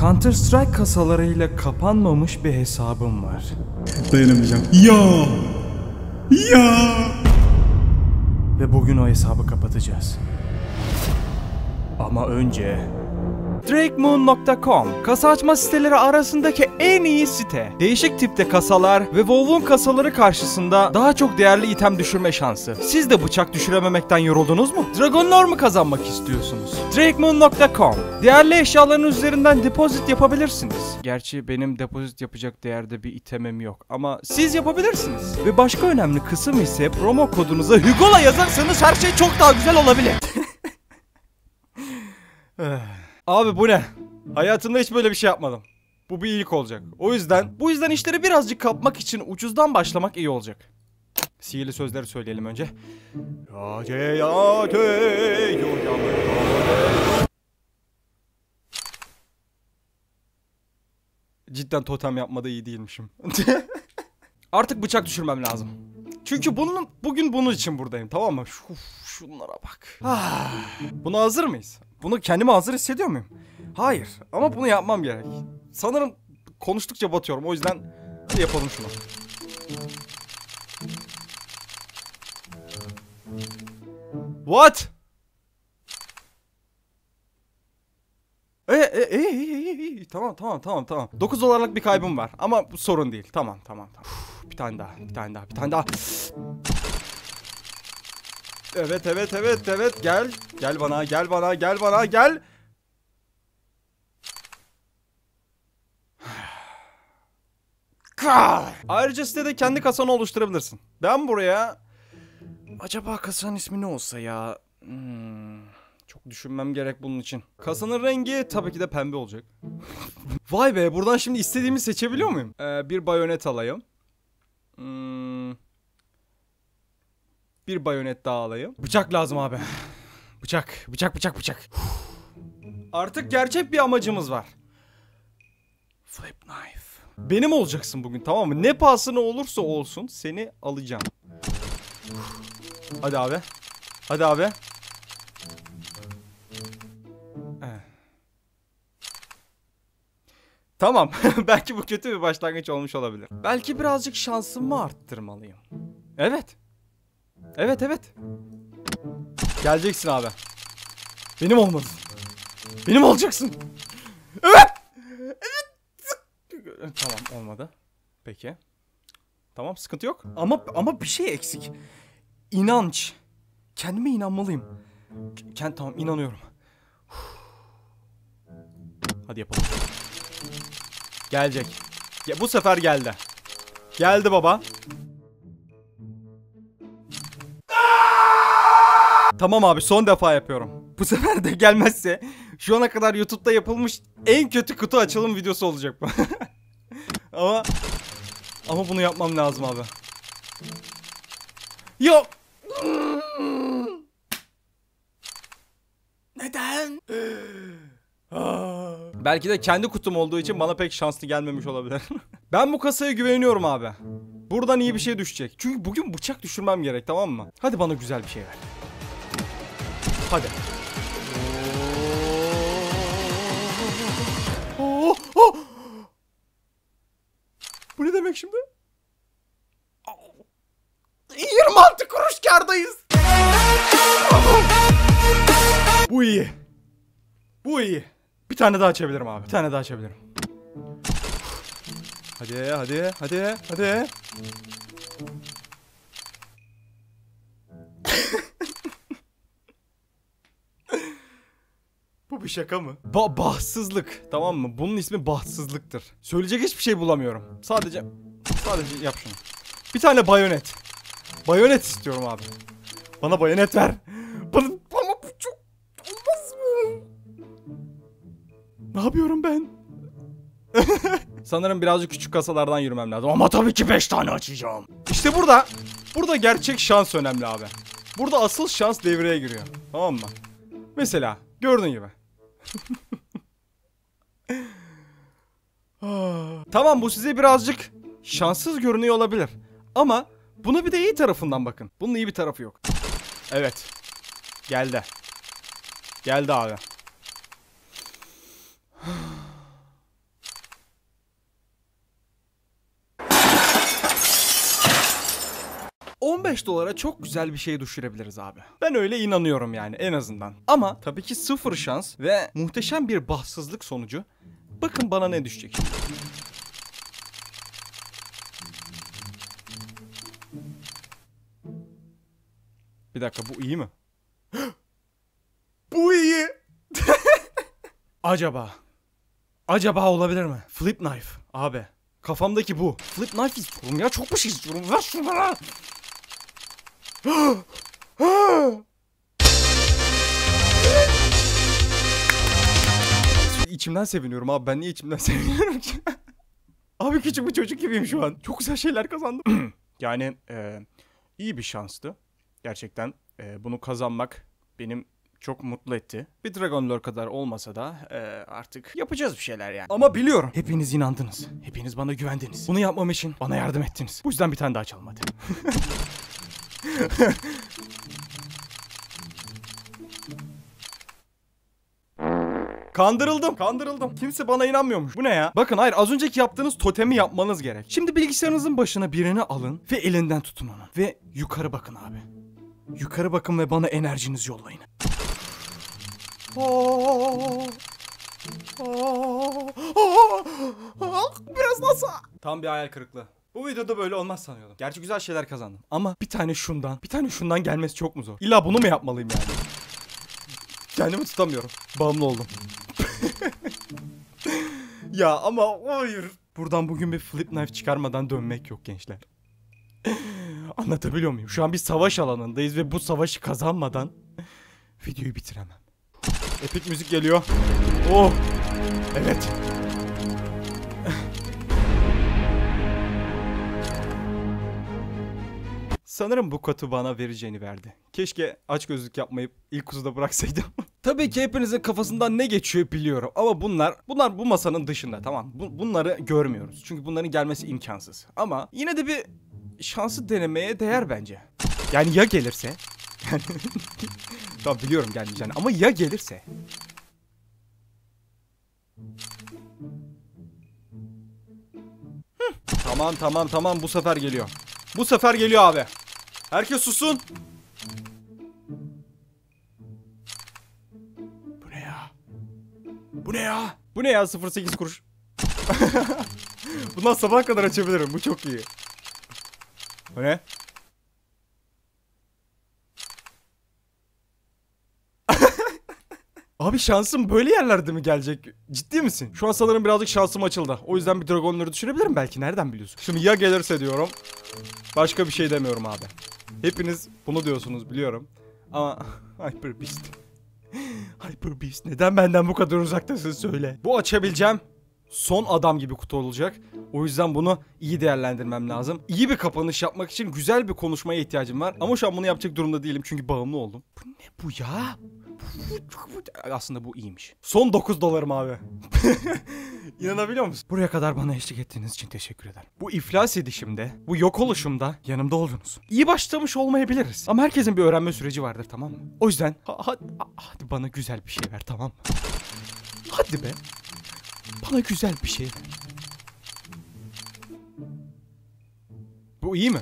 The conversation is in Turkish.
Counter Strike kasalarıyla kapanmamış bir hesabım var. Dayanamayacağım. Ya! Ya! Ve bugün o hesabı kapatacağız. Ama önce... DrakeMoon.com Kasa açma siteleri arasındaki en iyi site. Değişik tipte kasalar ve WoW'un kasaları karşısında daha çok değerli item düşürme şansı. Siz de bıçak düşürememekten yoruldunuz mu? Dragon Lore mu kazanmak istiyorsunuz? DrakeMoon.com Değerli eşyaların üzerinden depozit yapabilirsiniz. Gerçi benim depozit yapacak değerde bir itemim yok ama siz yapabilirsiniz. Ve başka önemli kısım ise promo kodunuza Hugo'la yazarsanız her şey çok daha güzel olabilir. Abi bu ne? Hayatımda hiç böyle bir şey yapmadım. Bu bir ilk olacak. O yüzden bu yüzden işleri birazcık kapmak için ucuzdan başlamak iyi olacak. Sihirli sözleri söyleyelim önce. Cidden totem yapmada iyi değilmişim. Artık bıçak düşürmem lazım. Çünkü bunun bugün bunun için buradayım tamam mı? Şu, şunlara bak. Ah, buna hazır mıyız? Bunu kendime hazır hissediyor muyum? Hayır ama bunu yapmam gerek. Sanırım konuştukça batıyorum o yüzden hadi yapalım şunu. What? E, e, e, e, e, tamam tamam tamam tamam. 9 dolarlık bir kaybım var ama bu sorun değil. Tamam tamam tamam. Uf, bir tane daha, bir tane daha, bir tane daha. Evet evet evet evet gel. Gel bana gel bana gel bana gel. Ayrıca sitede kendi kasanı oluşturabilirsin. Ben buraya... Acaba kasanın ismi ne olsa ya? Hmm, çok düşünmem gerek bunun için. Kasanın rengi tabii ki de pembe olacak. Vay be buradan şimdi istediğimi seçebiliyor muyum? Ee, bir bayonet alayım. Hmm, bir bayonet daha alayım. Bıçak lazım abi. Bıçak, bıçak, bıçak, bıçak. Artık gerçek bir amacımız var. Flip knife. Benim olacaksın bugün tamam mı? Ne pahasına olursa olsun seni alacağım. Hadi abi. Hadi abi. Eh. Tamam. Belki bu kötü bir başlangıç olmuş olabilir. Belki birazcık şansımı arttırmalıyım. Evet. Evet evet. Geleceksin abi. Benim olmadın. Benim olacaksın. Evet. Evet. Tamam olmadı. Peki. Tamam sıkıntı yok. Ama ama bir şey eksik. İnanç. Kendime inanmalıyım. Kend tamam inanıyorum. Hadi yapalım. Gelecek. Ya, bu sefer geldi. Geldi baba. Tamam abi son defa yapıyorum. Bu sefer de gelmezse şu ana kadar YouTube'da yapılmış en kötü kutu açılım videosu olacak bu. ama ama bunu yapmam lazım abi. Yok. Neden? Belki de kendi kutum olduğu için bana pek şanslı gelmemiş olabilir. ben bu kasaya güveniyorum abi. Buradan iyi bir şey düşecek. Çünkü bugün bıçak düşürmem gerek tamam mı? Hadi bana güzel bir şey ver. Hadi. Oh, oh. Bu ne demek şimdi? 26 kuruş kardayız. Bu iyi. Bu iyi. Bir tane daha açabilirim abi. Bir tane daha açabilirim. Hadi hadi hadi hadi. Bu şaka mı? Ba bahtsızlık. Tamam mı? Bunun ismi bahtsızlıktır. Söyleyecek hiçbir şey bulamıyorum. Sadece sadece yap şunu. Bir tane bayonet. Bayonet istiyorum abi. Bana bayonet ver. Bana, bana bu çok olmaz mı? Ne yapıyorum ben? Sanırım birazcık küçük kasalardan yürümem lazım. Ama tabii ki 5 tane açacağım. İşte burada, burada gerçek şans önemli abi. Burada asıl şans devreye giriyor. Tamam mı? Mesela gördüğün gibi. tamam bu size birazcık şanssız görünüyor olabilir. Ama buna bir de iyi tarafından bakın. Bunun iyi bir tarafı yok. Evet. Geldi. Geldi abi. 15 dolara çok güzel bir şey düşürebiliriz abi. Ben öyle inanıyorum yani en azından. Ama tabii ki sıfır şans ve muhteşem bir bahtsızlık sonucu. Bakın bana ne düşecek. Bir dakika bu iyi mi? bu iyi. Acaba. Acaba olabilir mi? Flip knife abi. Kafamdaki bu. Flip knife istiyorum ya çok bir şey istiyorum. Ver şunu bana. İçimden seviniyorum abi. Ben niye içimden seviniyorum ki? abi küçük bir çocuk gibiyim şu an. Çok güzel şeyler kazandım. yani e, iyi bir şanstı. Gerçekten e, bunu kazanmak benim çok mutlu etti. Bir Dragon Lore kadar olmasa da e, artık yapacağız bir şeyler yani. Ama biliyorum. Hepiniz inandınız. Hepiniz bana güvendiniz. Bunu yapmam için bana yardım ettiniz. Bu yüzden bir tane daha çalalım hadi. Kandırıldım. Kandırıldım. Kimse bana inanmıyormuş. Bu ne ya? Bakın hayır az önceki yaptığınız totemi yapmanız gerek. Şimdi bilgisayarınızın başına birini alın ve elinden tutun onu. Ve yukarı bakın abi. Yukarı bakın ve bana enerjinizi yollayın. Biraz nasıl? Tam bir hayal kırıklığı. Bu videoda böyle olmaz sanıyordum. Gerçi güzel şeyler kazandım. Ama bir tane şundan, bir tane şundan gelmesi çok mu zor? İlla bunu mu yapmalıyım yani? Kendimi tutamıyorum. Bağımlı oldum. ya ama hayır. Buradan bugün bir flip knife çıkarmadan dönmek yok gençler. Anlatabiliyor muyum? Şu an bir savaş alanındayız ve bu savaşı kazanmadan videoyu bitiremem. Epik müzik geliyor. Oh. Evet. Sanırım bu katı bana vereceğini verdi. Keşke aç gözlük yapmayıp ilk kuzuda bıraksaydım. Tabii ki hepinizin kafasından ne geçiyor biliyorum ama bunlar bunlar bu masanın dışında tamam. Bu- bunları görmüyoruz. Çünkü bunların gelmesi imkansız. Ama yine de bir şansı denemeye değer bence. Yani ya gelirse? Yani tamam biliyorum gelmeyeceğini ama ya gelirse? Hı, Tamam tamam tamam bu sefer geliyor. Bu sefer geliyor abi. Herkes susun. Bu ne ya? Bu ne ya? Bu ne ya 08 kuruş? Bundan sabah kadar açabilirim. Bu çok iyi. Bu ne? Abi şansım böyle yerlerde mi gelecek? Ciddi misin? Şu an sanırım birazcık şansım açıldı. O yüzden bir dragonları düşürebilirim belki. Nereden biliyorsun? Şimdi ya gelirse diyorum. Başka bir şey demiyorum abi. Hepiniz bunu diyorsunuz biliyorum. Ama Hyper Beast. Hyper Beast neden benden bu kadar uzaktasın söyle. Bu açabileceğim son adam gibi kutu olacak. O yüzden bunu iyi değerlendirmem lazım. İyi bir kapanış yapmak için güzel bir konuşmaya ihtiyacım var. Ama şu an bunu yapacak durumda değilim çünkü bağımlı oldum. Bu ne bu ya? Aslında bu iyiymiş. Son 9 dolarım abi. İnanabiliyor musun? Buraya kadar bana eşlik ettiğiniz için teşekkür ederim. Bu iflas edişimde, bu yok oluşumda yanımda oldunuz. İyi başlamış olmayabiliriz. Ama herkesin bir öğrenme süreci vardır tamam mı? O yüzden ha- ha- hadi bana güzel bir şey ver tamam mı? Hadi be. Bana güzel bir şey ver. Bu iyi mi?